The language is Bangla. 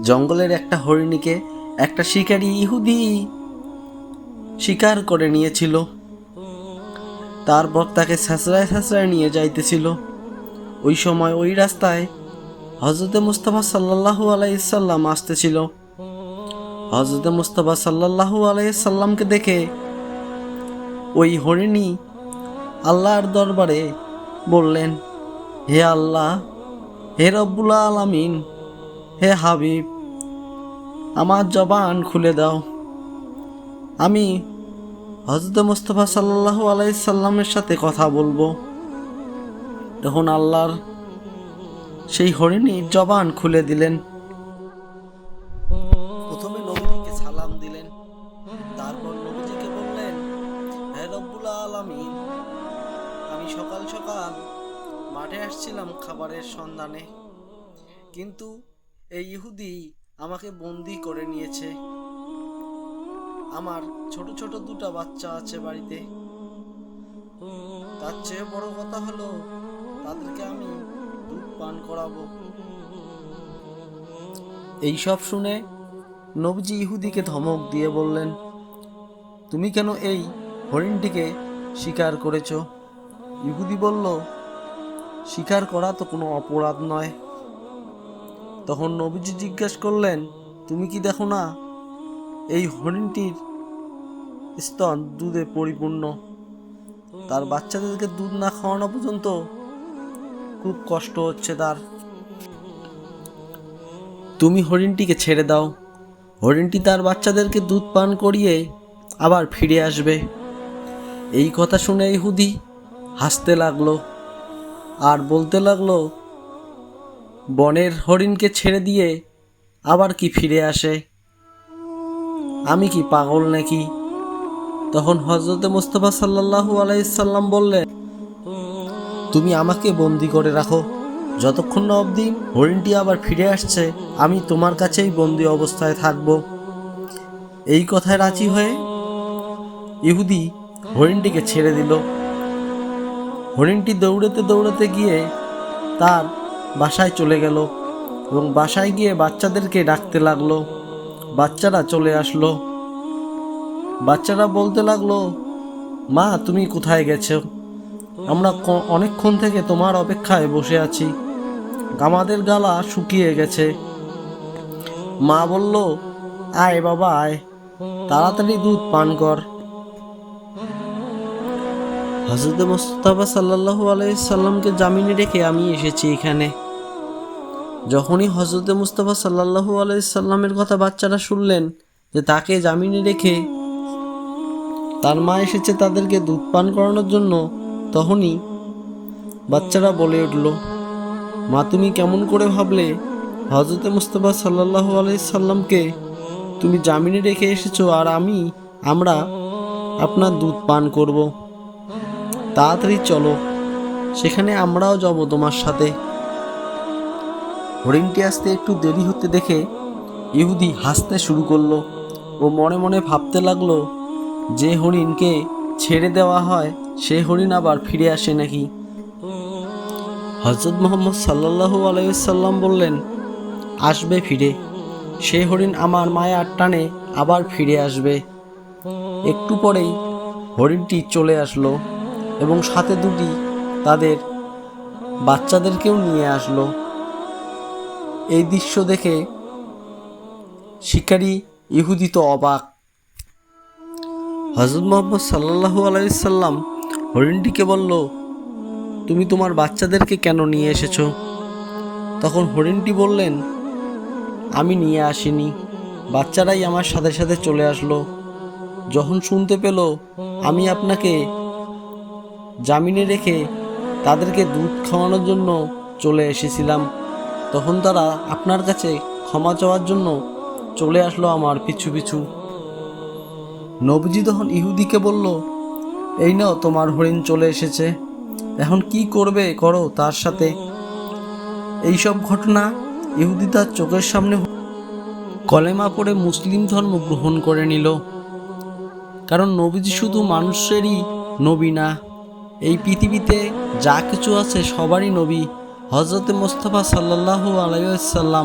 জঙ্গলের একটা হরিণীকে একটা শিকারী ইহুদি শিকার করে নিয়েছিল। তারপর তাকে ছাঁচড়ায় ছাঁচড়ায় নিয়ে যাইতেছিল। ওই সময় ওই রাস্তায় হজরতে মুস্তফা সাল্লাল্লাহু আলাইসাল্লাম আসতেছিল। হজরতে মুস্তফা সাল্লাল্লাহু আলাইসাল্লামকে দেখে ওই হরিণী আল্লাহর দরবারে বললেন, হে আল্লাহ, হে রব্বুল আলামিন হে হাবিব, আমার জবান খুলে দাও। আমি হজরত মুস্তফা সাল্লাল্লাহু আলাইসাল্লামের সাথে কথা বলব। তখন আল্লাহর সেই হরিণী জবান খুলে দিলেন। প্রথমে নবীজিকে সালাম দিলেন। তারপর নবীজিকে বললেন, হে রব্বুল আলামিন, আমি সকাল সকাল মাঠে আসছিলাম খাবারের সন্ধানে। কিন্তু এই ইহুদি আমাকে বন্দি করে নিয়েছে। আমার ছোট ছোট দুটো বাচ্চা আছে বাড়িতে। তার চেয়ে বড় কথা হলো, তাদেরকে আমি দুধ পান করাবো। এই সব শুনে নবজি ইহুদিকে ধমক দিয়ে বললেন, তুমি কেন এই হরিণটিকে শিকার করেছ? ইহুদি বলল, শিকার করা তো কোনো অপরাধ নয়। তখন নবীজি জিজ্ঞেস করলেন, তুমি কি দেখো না? এই হরিণটির স্তন দুধে পরিপূর্ণ। তার বাচ্চাদেরকে দুধ না খাওয়ানো পর্যন্ত খুব কষ্ট হচ্ছে তার। তুমি হরিণটিকে ছেড়ে দাও। হরিণটি তার বাচ্চাদেরকে দুধ পান করিয়ে আবার ফিরে আসবে। এই কথা শুনে ইহুদি হাসতে লাগল আর বলতে লাগল বনের হরিণকে ছেড়ে দিয়ে আবার কি ফিরে আসে? আমি কি পাগল নাকি? তখন হজরতে মুস্তফা সাল্লাল্লাহু আলাইসাল্লাম বললেন, তুমি আমাকে বন্দি করে রাখো। যতক্ষণ না অবধি হরিণটি আবার ফিরে আসছে, আমি তোমার কাছেই বন্দি অবস্থায় থাকব। এই কথায় রাজি হয়ে ইহুদি হরিণটিকে ছেড়ে দিল। হরিণটি দৌড়াতে দৌড়াতে গিয়ে তার বাসায় চলে গেল এবং বাসায় গিয়ে বাচ্চাদেরকে ডাকতে লাগল। বাচ্চারা চলে আসলো। বাচ্চারা বলতে লাগল, মা, তুমি কোথায় গেছো? আমরা অনেকক্ষণ থেকে তোমার অপেক্ষায় বসে আছি। আমাদের গালা শুকিয়ে গেছে। মা বলল, আয় বাবা, আয়। তাড়াতাড়ি দুধ পান কর। হজরত মোস্তফা আলাইহি সাল্লামকে জামিনে রেখে আমি এসেছি এখানে। যখনই হজরত মুস্তফা সাল্লাল্লাহু আলাইসাল্লামের কথা বাচ্চারা শুনলেন যে তাকে জামিনে রেখে তার মা এসেছে তাদেরকে দুধ পান করানোর জন্য, তখনই বাচ্চারা বলে উঠল, মা, তুমি কেমন করে ভাবলে হজরত মুস্তফা সাল্লাল্লাহু আলাইসাল্লামকে তুমি জামিনে রেখে এসেছ আর আমি, আমরা আপনার দুধ পান করব। তাড়াতাড়ি চলো, সেখানে আমরাও যাব তোমার সাথে। হরিণটি আসতে একটু দেরি হতে দেখে ইহুদি হাসতে শুরু করল ও মনে মনে ভাবতে লাগল, যে হরিণকে ছেড়ে দেওয়া হয়, সে হরিণ আবার ফিরে আসে নাকি? হজরত মোহাম্মদ সাল্লাল্লাহু আলাইসাল্লাম বললেন, আসবে ফিরে। সে হরিণ আমার মায়ার টানে আবার ফিরে আসবে। একটু পরেই হরিণটি চলে আসলো এবং সাথে দুটি তাদের বাচ্চাদেরকেও নিয়ে আসলো। এই দৃশ্য দেখে শিকারী ইহুদি তো অবাক। হজরত মোহাম্মদ সাল্লাল্লাহু আলাইসাল্লাম হরিণটিকে বলল, তুমি তোমার বাচ্চাদেরকে কেন নিয়ে এসেছ? তখন হরিণটি বললেন, আমি নিয়ে আসিনি। বাচ্চারাই আমার সাথে সাথে চলে আসলো। যখন শুনতে পেল, আমি আপনাকে জামিনে রেখে তাদেরকে দুধ খাওয়ানোর জন্য চলে এসেছিলাম। তখন তারা আপনার কাছে ক্ষমা চাওয়ার জন্য চলে আসলো আমার পিছু পিছু। নবজি তখন ইহুদিকে বলল, এই নাও, তোমার হরিণ চলে এসেছে। এখন কি করবে করো তার সাথে। এই সব ঘটনা ইহুদি তার চোখের সামনে কলেমা পড়ে মুসলিম ধর্ম গ্রহণ করে নিল। কারণ নবীজি শুধু মানুষেরই নবী না, এই পৃথিবীতে যা কিছু আছে সবারই নবী। হজরতে মুস্তফা সাল্লাহ আলাইসাল্লাম